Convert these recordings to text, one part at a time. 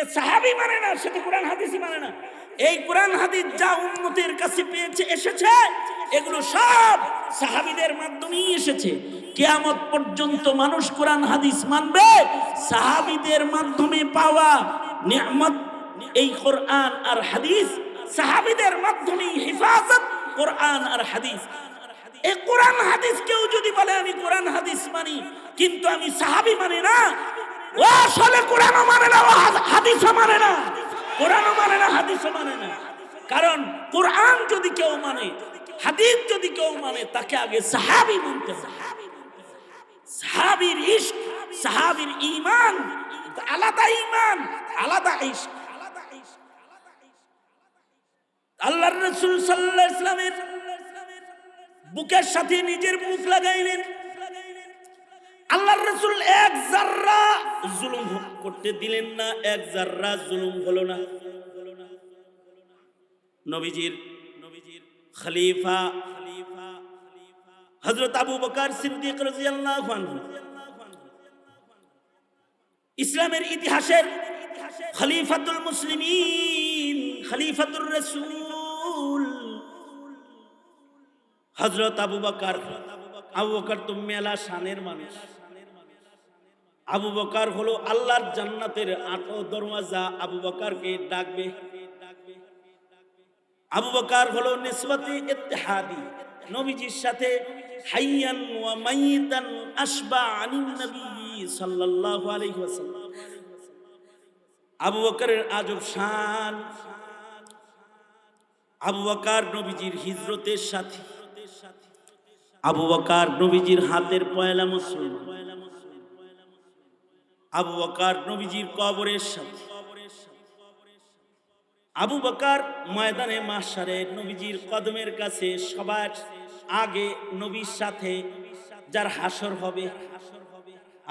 যে সাহাবি মানে না, সে তো কোরআন হাদিসই মানে না। এই কোরআন হাদিস যা উন্নতির কাছে পেয়েছে, এসেছে, এগুলো সব সাহাবিদের মাধ্যমেই এসেছে। কেয়ামত পর্যন্ত মানুষ কোরআন হাদিস মানবে, সাহাবিদের মাধ্যমে পাওয়া নিয়ামত, এই কোরআন আর হাদিস সাহাবিদের মাধ্যমেই হেফাজত, কোরআন আর হাদিস। এই কোরআন হাদিস কেউ যদি বলে, আমি কোরআন হাদিস মানি, কিন্তু আমি সাহাবি মানি না ও, আসলে কোরআনও মানে না, ও হাদ- হাদিসও মানে না। কোরআনও মানে না, হাদিসও মানে না। কারণ কোরআন যদি কেউ মানে হাদিস যদি কেউ মানে তাকে আগে সাহাবি মানতে হবে। সাহাবির ইশক, সাহাবির ঈমান, আলাদা ঈমান, আলাদা ইশক। আল্লাহর রাসূল আলাইহি ইসলামের বুকের সাথে নিজের মুখ লাগাইলেন। আল্লাহর রাসূল এক জাররা জুলুম করতে দিলেন না, এক জাররা জুলুম হলো না। নবীজির নবীজির খলিফা খলিফা, হযরত আবু বকর সিদ্দিক রাদিয়াল্লাহু আনহু। ইসলামের ইতিহাসের খলিফাতুল মুসলিমিন, খলিফাতুর রাসূল। হযরত আবু বকর আবু বকর তো মেলা শানের মানুষ। আবু বকার হলো আল্লাহর জান্নাতের আটো দরওয়াজা। আবু বকরকে ডাকবে। আবু বকার হলো নিসবতে ইত্তেহাদি। নবীজির সাথে হাইয়ান ওয়া মাইতান আসবা আনিন নবী সাল্লাল্লাহু আলাইহি ওয়াসাল্লাম। আবু বকরের আজব শান। আবু বকর নবীজির হিজরতের সাথে। আবু বকর নবীজির হাতের পয়লা মুসলমান আবু বকর নবীজির কবরের সাথে আবু বকার ময়দানে মাসারে নবীজির কদমের কাছে সবার আগে নবীর সাথে যার হাসর হবে,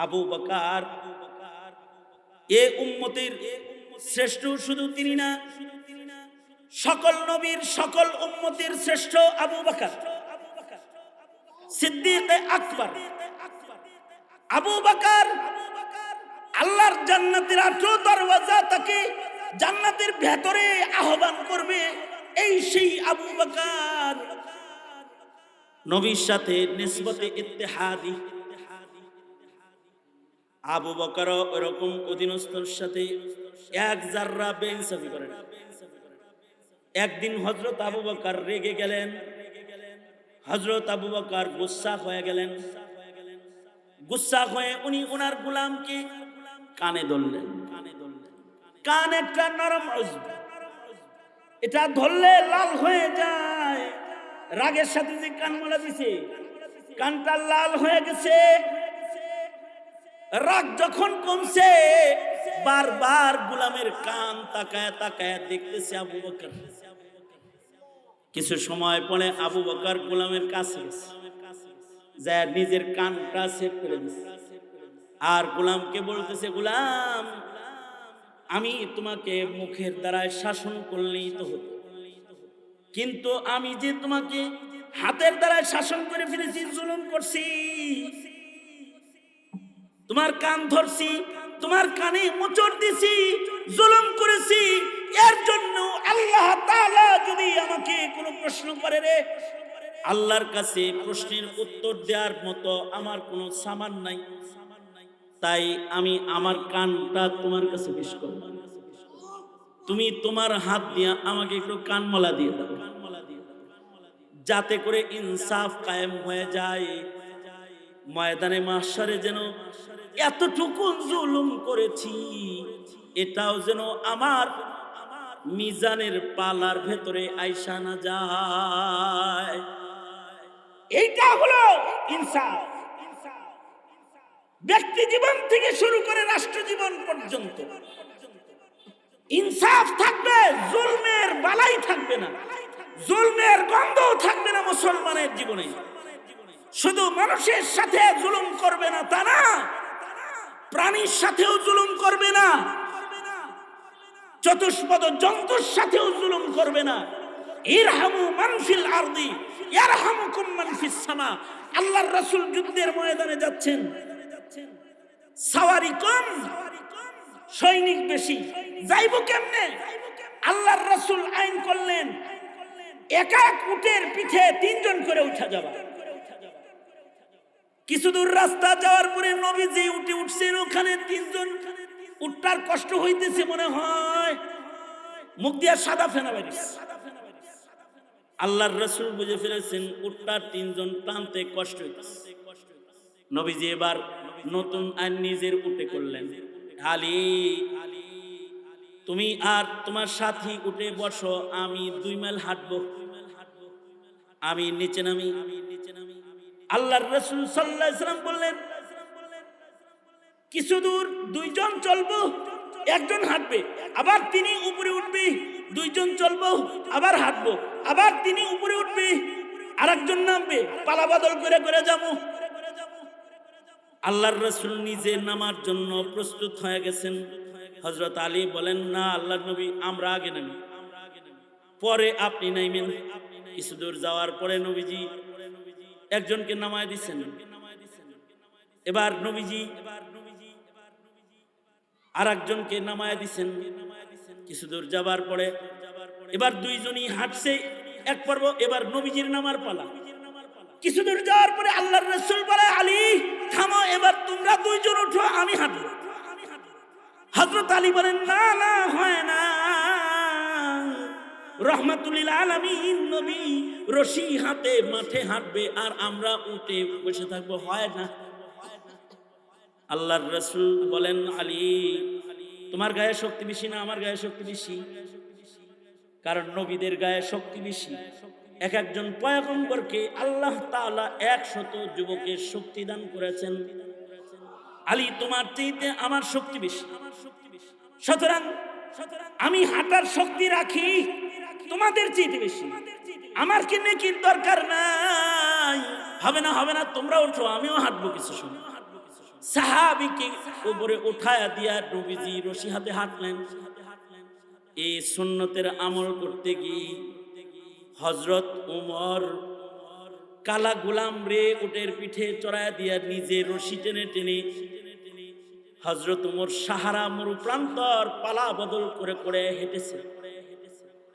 আবু বকার। এ উম্মতের শ্রেষ্ঠ শুধু তিনি না, সকল নবীর সকল উম্মতের শ্রেষ্ঠ আবু বকর। সিদ্দিক আকবর। আবু বকর আল্লাহর জান্নাতের আঠেরো দরওয়াজা তাকে জান্নাতের ভেতরে আহ্বান করবে। এই সেই আবু বকর। নবীর সাথে নিসবতে ইত্তেহাদি। আবু বকর এরকম অধীনস্থর সাথে এক জাররা বেইনসাফি করে না। একদিন হজরত আবু বকর রেগে গেলেন। হজরত আবু বকর গুসা হয়ে গেলেন। গুসা হয়ে উনি ওনার গুলামকে কানে ধরলেন কান একটা নরম। এটা ধরলে লাল হয়ে যায় রাগের সাথে যে কান মালা দিছে, কানটা লাল হয়ে গেছে রাগ যখন কমছে, বারবার গুলামের কান তাকায় তাকায় দেখতেছে আবু বকর কিছু সময় পরে আবু বকর গোলামের কাছে। যায়, নিজের কানটা সেট করে দিছে আর গোলামকে বলতেছে, গোলাম, আমি তোমাকে মুখের দ্বারায় শাসন করলেই তো হতো। কিন্তু আমি যে তোমাকে হাতের দ্বারায় শাসন করে ফেলেছি, জুলুম করছি, তোমার কান ধরছি, তোমার কানে মোচড় দিছি, জুলুম করেছি, এর জন্য আল্লাহ তাআলা যদি আমাকে কোনো প্রশ্ন করে রে, আল্লাহর কাছে প্রশ্নের উত্তর দেওয়ার মতো আমার কোনো সামান নাই। তাই আমি আমার কানটা তোমার কাছে পেশ করব। তুমি তোমার হাত দিয়ে আমাকে একটু কানমালা দিয়ে দাও। যাতে করে ইনসাফ কায়েম হয়ে যায়। ময়দানে মাসারে যেন এতটুকু জুলুম করেছি, এটাও যেন আমার মিজানের পালার ভেতরে আইসা না যায়। এইটা হলো ইনসাফ। ব্যক্তি জীবন থেকে শুরু করে রাষ্ট্র জীবন পর্যন্ত। ইনসাফ থাকবে, জুলমের বালাই থাকবে না। জুলমের গন্ধও থাকবে না মুসলমানের জীবনে। শুধু মানুষের সাথে জুলুম করবে না তা না, প্রাণীর সাথেও জুলুম করবে না। চতুষ্পদ জন্তুর সাথেও জুলুম করবে না। ইরহামু মানফিল আরদি, ইয়ারহামুকুম মানফিস সামা। আল্লাহর রাসূল যুদ্ধের ময়দানে যাচ্ছেন। সাওয়ারিকুম সৈনিক বেশি। যাইব কেমনে? আল্লাহর রাসূল আইন করলেন, এক এক উটের পিঠে তিনজন করে উঠা যাবা কিছু দূর রাস্তা যাওয়ার পরে নবী যে উঠে উঠছেন, ওখানে তিনজন। উঠটার কষ্ট হইতেছে মনে হয়। মুখ দিয়া সাদা ফেনা বেরিস আল্লাহর রসুল বুঝে ফেলেছেন উঠটার তিনজন টানতে কষ্ট হইতেছে। নবীজি এবার নতুন আইন নিজের উঠে করলেন। আলী তুমি আর তোমার সাথী উঠে বসো, আমি দুই মাইল হাঁটবো। আমি নিচে নামি। আল্লাহর রসুল সাল্লাহ বললেন, কিছু দূর দুইজন চলবো, একজন হাঁটবে, আবার তিনি উপরে উঠবে, দুইজন চলবো, আবার হাঁটবো, আবার তিনি উপরে উঠবে, আরেকজন নামবে, পালা বদল করে করে যাব। আল্লাহর রসুল নিজে নামার জন্য প্রস্তুত হয়ে গেছেন। হজরত আলী বলেন, না, আল্লাহর নবী, আমরা আগে নামি। পরে আপনি নাইবেন কিছু দূর যাওয়ার পরে নবীজি একজনকে নামায় দিচ্ছেন এবার নবীজি আর একজনকে নামায় দিচ্ছেন কিছু দূর যাবার পরে এবার দুইজনই হাঁটছে এক পর্ব, এবার নবীজির নামার পালা। কিছু দূর যাওয়ার পরে আল্লাহর রসুল বলে এবার তোমরা দুইজন উঠো আমি হাঁটবো। হজরত আলী বলেন, না না, হয় না। রহমাতুল্লিল নবী রশি হাতে মাঠে হাঁটবে আর আমরা উঠে বসে থাকব, হয় না। আল্লাহর রসুল বলেন, আলী, তোমার গায়ে শক্তি বেশি না আমার গায়ে শক্তি বেশি? কারণ নবীদের গায়ে শক্তি বেশি। এক একজন পয়গম্বরকে আল্লাহ তাআলা একশত যুবকের শক্তি দান করেছেন। আলী, তোমার চাইতে আমার শক্তি বেশি। সুতরাং আমি হাঁটার শক্তি রাখি, তোমাদের চাইতে বেশি। আমার কি নেকির দরকার নাই? হবে না হবে না, তোমরা ওঠো, আমিও হাঁটবো কিছু সময়। সাহাবিকে উপরে উঠায়া দিয়া নবীজি রশি হাতে হাঁটলেন। এই সুন্নতের আমল করতে গিয়ে হজরত উমর কালা গোলাম রে উটের পিঠে চড়ায় দিয়া নিজে রশি টেনে টেনে হজরত উমর সাহারা মরু প্রান্তর পালা বদল করে করে হেঁটেছে।